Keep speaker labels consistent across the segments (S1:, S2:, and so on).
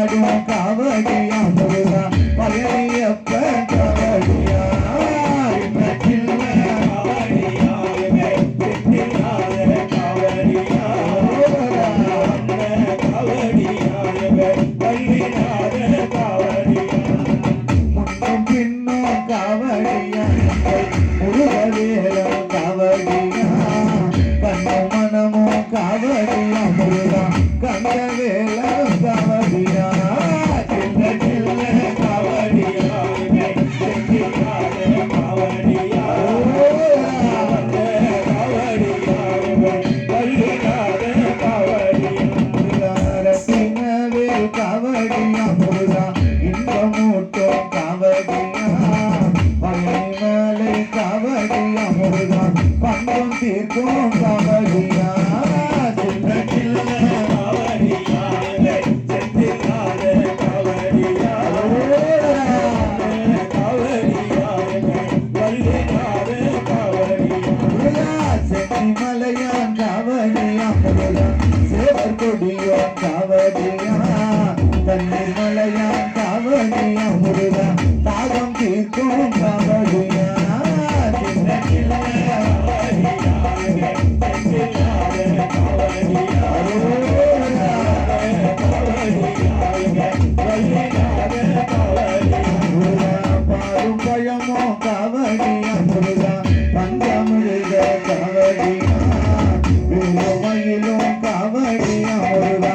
S1: பாடும் காவடியா முருகா பழனியப்ப எனக்கும் கபடியா மலையா காவடியா சேவர் கொடியோ காவடியா காவடியா வெறும் மயிலும் காவடியா முருகா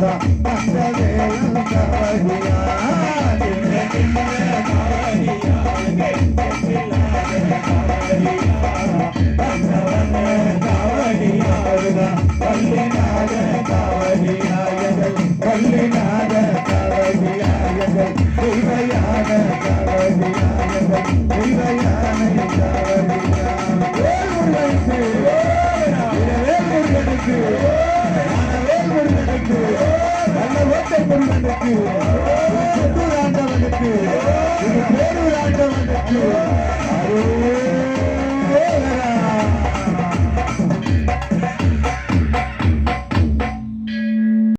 S1: Yeah. ஆண்டவனுக்கு. இது பேரு ஆண்டவனுக்கு.